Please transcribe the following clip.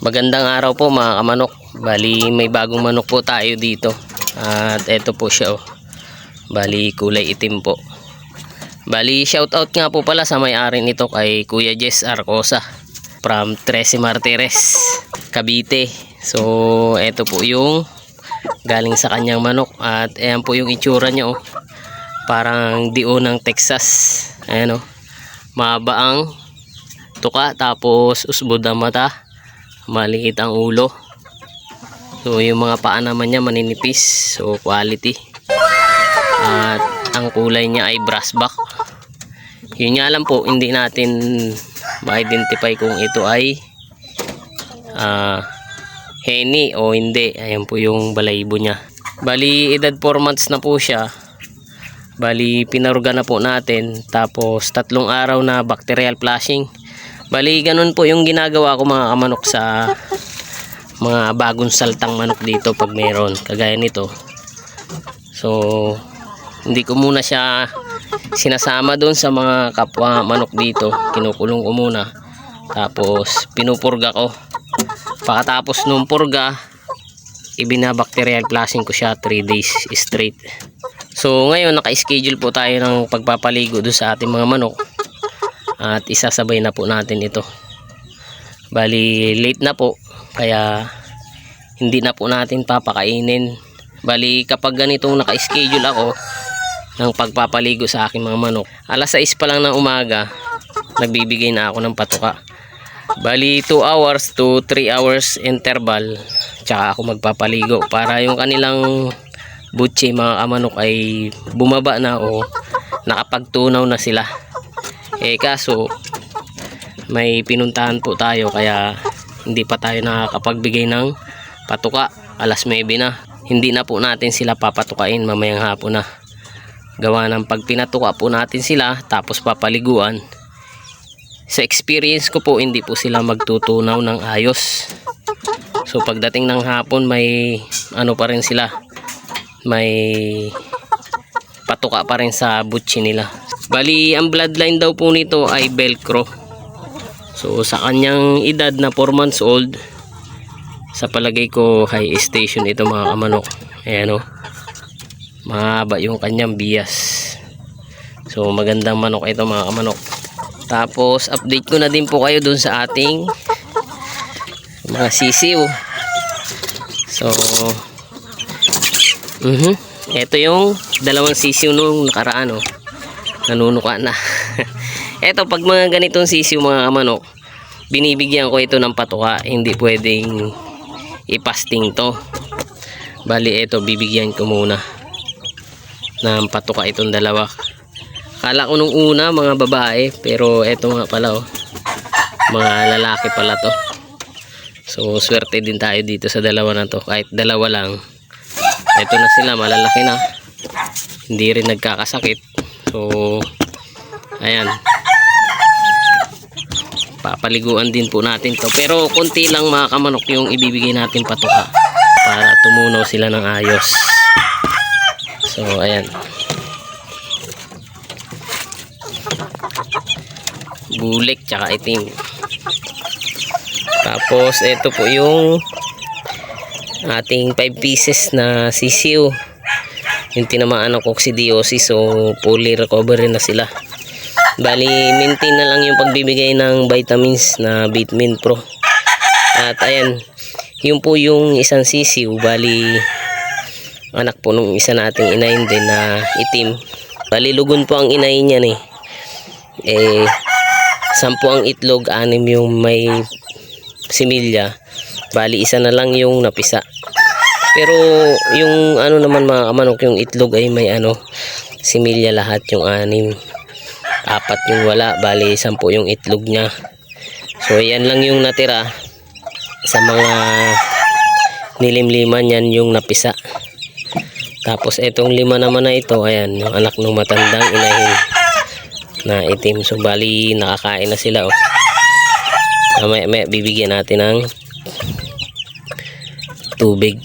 Magandang araw po mga kamanok. Bali may bagong manok po tayo dito. At eto po siya oh. Bali kulay itim po. Bali shoutout nga po pala sa may-ari nito kay Kuya Jess Arcosa from Trece Martires, Cavite. So eto po yung galing sa kanyang manok at ayan po yung itsura niya oh. Parang dio ng Texas. Ayan oh. Mahaba tuka tapos usbod ang mata maliit ang ulo. So yung mga paa naman niya maninipis. So quality. At ang kulay niya ay brass back. Yun nga lang po hindi natin ma-identify kung ito ay ah henny o hindi. Ayan po yung balaybo niya. Bali edad 4 months na po siya. Bali pinaruga na po natin. Tapos tatlong araw na bacterial flushing Bali, ganun po yung ginagawa ko mga kamanok sa mga bagong saltang manok dito pag meron. Kagaya nito. So, hindi ko muna siya sinasama doon sa mga kapwa manok dito. Kinukulong ko muna. Tapos, pinupurga ko. Pagkatapos nung purga, ibinabacterial flushing ko siya 3 days straight. So, ngayon, naka-schedule po tayo ng pagpapaligo doon sa ating mga manok at isasabay na po natin ito. Bali late na po kaya hindi na po natin papakainin. Bali kapag ganitong naka-schedule ako ng pagpapaligo sa aking mga manok alas 6 pa lang ng umaga nagbibigay na ako ng patuka. Bali 2 hours to 3 hours interval tsaka ako magpapaligo para yung kanilang butchi mga kamanok ay bumaba na o nakapagtunaw na sila eh kaso may pinuntahan po tayo kaya hindi pa tayo nakakapagbigay ng patuka. Alas 9 na. Hindi na po natin sila papatukain mamayang hapon na. Gawa ng pag pinatuka po natin sila tapos papaliguan. Sa experience ko po hindi po sila magtutunaw ng ayos. So pagdating ng hapon may ano pa rin sila. May patuka pa rin sa butchi nila. Bali, ang bloodline daw po nito ay velcro. So, sa kanyang edad na 4 months old, sa palagay ko high station ito mga kamanok. Ayan o. Mahaba yung kanyang bias. So, magandang manok ito mga kamanok. Tapos, update ko na din po kayo dun sa ating mga sisiw. So, mhm. Ito yung dalawang sisiw nung nakaraan oh nanunuka na. Eto pag mga ganitong sisiw mga kamanok binibigyan ko ito ng patuka hindi pwedeng ipasting to. Bali eto bibigyan ko muna ng patuka itong dalawa. Kala ko nung una mga babae pero eto nga pala oh. Mga lalaki pala to. So swerte din tayo dito sa dalawa na to. Kahit dalawa lang eto na sila malalaki na. Hindi rin nagkakasakit So, ayan. Papaliguan din po natin to. Pero konti lang mga kamanok yung ibibigay natin patuka para tumunaw sila ng ayos. So, ayan. Bulik tsaka itim. Tapos, ito po yung ating 5 pieces na sisiw yung tinamaan ng coccidiosis so fully recovery na sila. Bali maintain na lang yung pagbibigay ng vitamins na vitamin pro. At ayan yun po yung isang sisiw. Bali anak po nung isa nating inayin din na itim. Bali lugon po ang inayin niya eh eh sampu ang itlog anim yung may similya. Bali isa na lang yung napisa pero yung ano naman mga kamanok yung itlog ay may ano similya lahat yung anim. Apat yung wala bali sampu yung itlog niya. So yan lang yung natira sa mga nilimliman yan yung napisa. Tapos etong lima naman na ito ayan yung anak ng matandang inahin na itim. So bali nakakain na sila oh. Mamaya maya bibigyan natin ng tubig